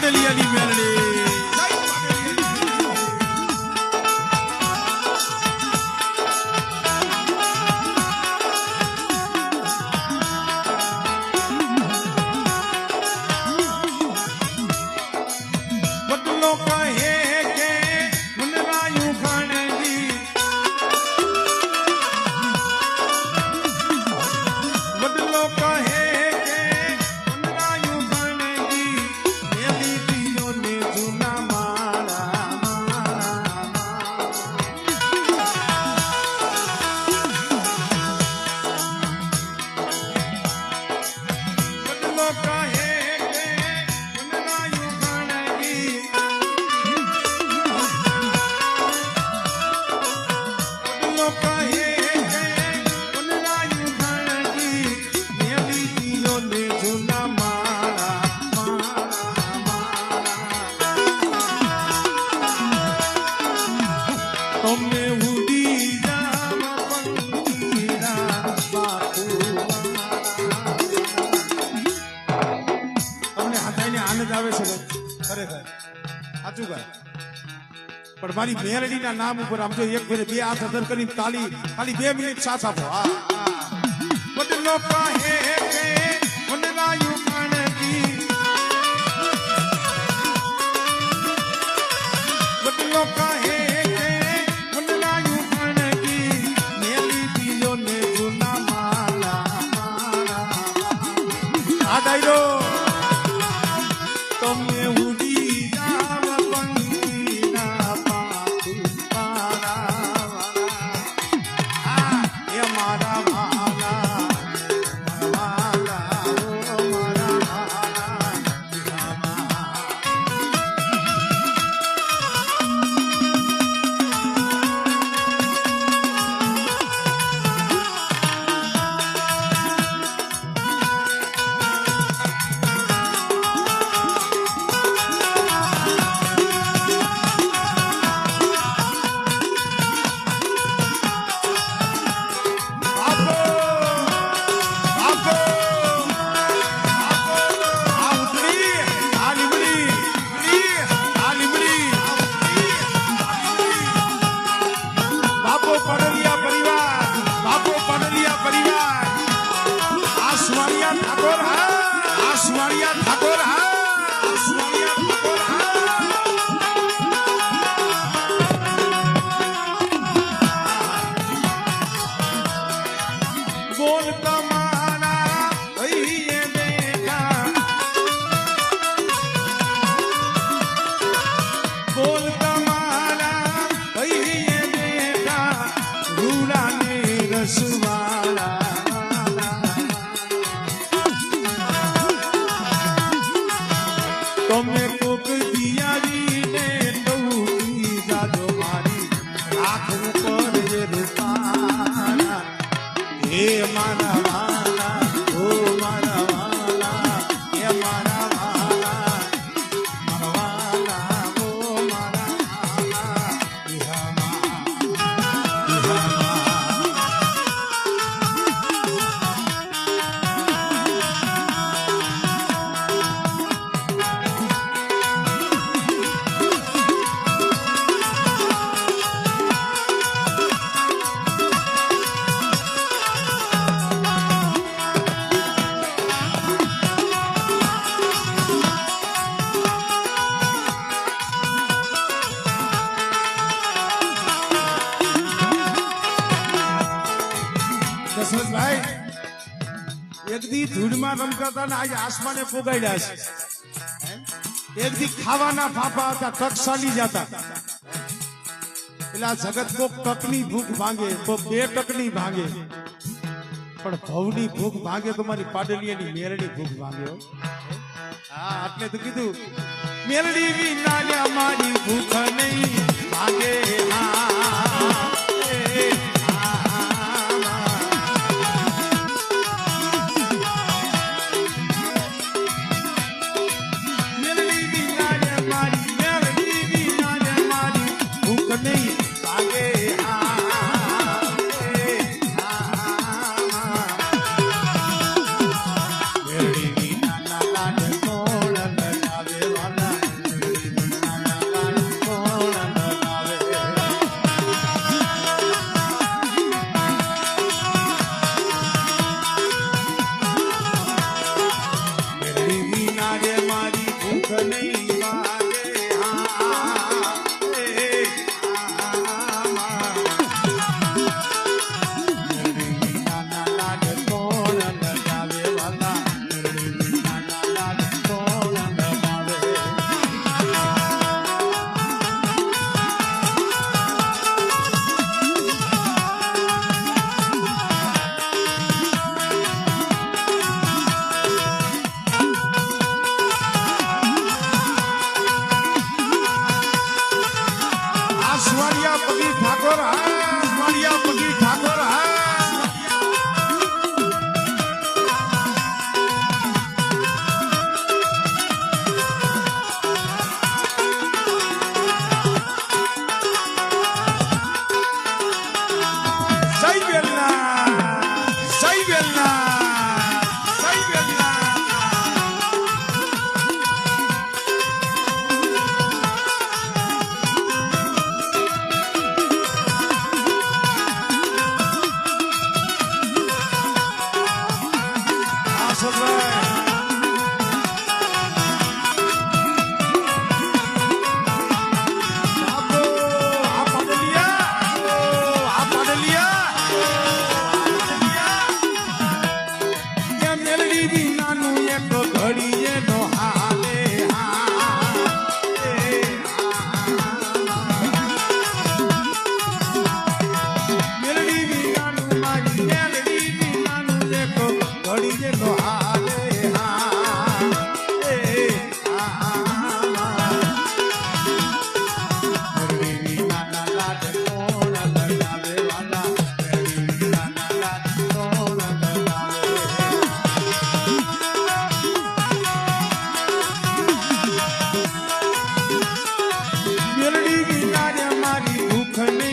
Padeli Ali આવ્યા પણ મારી મેલડીના નામ ઉપર આમ જો એક ફેરે બે હાથ અદર કરીને તાલી ખાલી બે મિનિટ સાથ આપો. બદલો કહે કે મનરાયું એક ધૂળમાં રમતા ને આજે આસમાને ફોગાડ્યા છે. એક ખાવાના ફાફા હતા, તક સાલી જતા. એટલે જગત કોક ટકની ભૂખ ભાંગે તો બે ટકની ભાંગે પણ ભવની ભૂખ ભાંગે તો મારી પાડલિયાની મેરડી ભૂખ ભાંગે હા. આટલે તો કીધું. મેરડી વિના મારી ભૂખ નહીં ભાંગે હા. તારી ઉખને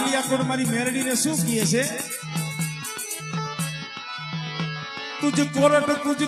ડલિયાકોટ મારી મેરડીને શું કહે છે તુજ કોરટ તુજ